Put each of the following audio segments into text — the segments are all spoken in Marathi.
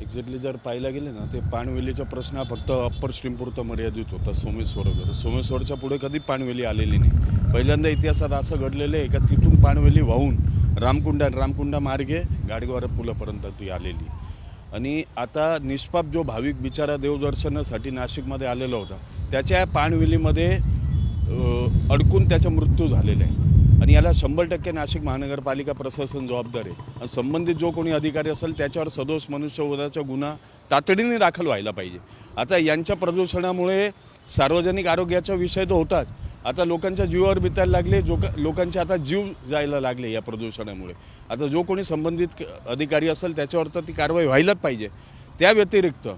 एक्झॅक्टली जर पाहायला गेले ना ते पाणवेलीचा प्रश्न हा फक्त अप्पर स्ट्रीमपुरता मर्यादित होता सोमेश्वर वगैरे. सोमेश्वरच्या पुढे कधी पाणवेली आलेली नाही. पहिल्यांदा इतिहासात असं घडलेलं आहे का तिथून पाणवेली वाहून रामकुंडा रामकुंडा मार्गे गाडगेवार पुलापर्यंत ती आलेली. आणि आता निष्पाप जो भाविक बिचारा देवदर्शनासाठी नाशिकमध्ये आलेला होता त्याच्या पाणवेलीमध्ये अडकून त्याचा मृत्यू झालेला आहे. आणि याला शंभर टक्के नाशिक महानगरपालिका प्रशासन जबाबदार आहे. आणि संबंधित जो कोणी अधिकारी असेल त्याच्यावर सदोष मनुष्यवधाचा गुन्हा तातडीने दाखल व्हायला पाहिजे. आता यांच्या प्रदूषणामुळे सार्वजनिक आरोग्याचा विषय तर होताच. आता लोकांच्या जीवावर बितायला लागले जो लोकांचे आता जीव जायला लागले या प्रदूषणामुळे. आता जो कोणी संबंधित अधिकारी असेल त्याच्यावर तर ती कारवाई व्हायलाच पाहिजे. त्या व्यतिरिक्त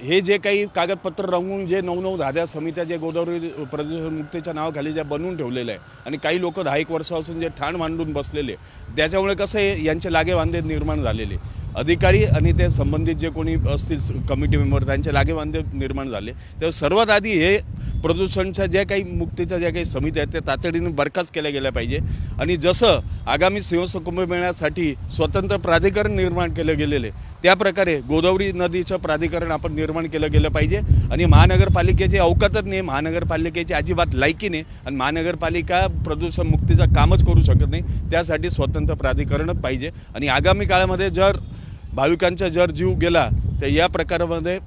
हे जे काही कागदपत्र रंगून जे नऊ नऊ धाद्या समित्या जे गोदावरी प्रदूषण मुक्तीच्या नावाखाली ज्या बनवून ठेवलेल्या आहे आणि काही लोक दहा एक वर्षापासून जे ठाण मांडून बसलेले त्याच्यामुळे कसं आहे यांचे लागेवांदे निर्माण झालेले अधिकारी आणि ते संबंधित जे कोणी असतील कमिटी मेंबर त्यांचे लागेवांदे निर्माण झाले तर सर्वात आधी हे प्रदूषणच्या ज्या काही मुक्तीच्या ज्या काही समित्या आहेत त्या तातडीने बरखास्त केल्या गेल्या पाहिजे. आणि जसं आगामी सिंहस्थ कुंभमेळ्यासाठी स्वतंत्र प्राधिकरण निर्माण केलं गेलेले त्या प्रकारे गोदावरी नदीचं प्राधिकरण आपण निर्माण केलं गेलं पाहिजे. आणि महानगरपालिकेची अवकातच नाही महानगरपालिकेची अजिबात लायकी नाही आणि महानगरपालिका प्रदूषण मुक्तीचं कामच करू शकत नाही त्यासाठी स्वतंत्र प्राधिकरणच पाहिजे. आणि आगामी काळामध्ये जर भाविकांचा जर जीव गेला तर या प्रकारामध्ये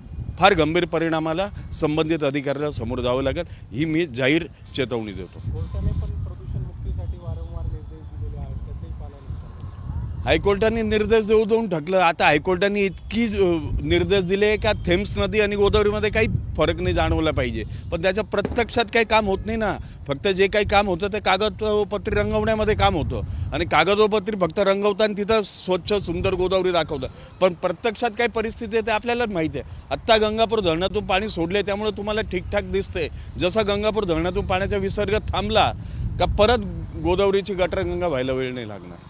फार गंभीर परिणामाला संबंधित अधिकाऱ्याला समोर जावं लागेल. ही मी जाहीर चेतवणी देतो कोर्टाने पण प्रदूषण मुक्तीसाठी वारंवार निर्देश दिलेले आहेत त्याचंही पालन होतं. हायकोर्टाने निर्देश देऊ देऊन ठकलं आता हायकोर्टाने इतकी निर्देश दिले का थेम्स नदी आणि गोदावरीमध्ये काही फरक नाही जाणवला पाहिजे. पण त्याच्या प्रत्यक्षात काही काम होत नाही ना. फक्त जे काही काम होतं ते कागदपत्री रंगवण्यामध्ये काम होतं. आणि कागदोपत्री फक्त रंगवताना आणि तिथं स्वच्छ सुंदर गोदावरी दाखवतं. पण प्रत्यक्षात काय परिस्थिती आहे ते आपल्यालाच माहिती आहे. आत्ता गंगापूर धरणातून पाणी सोडले त्यामुळे तुम्हाला ठीकठाक दिसते जसं गंगापूर धरणातून पाण्याचा विसर्ग थांबला का परत गोदावरीची गटरगंगा व्हायला वेळ नाही लागणार.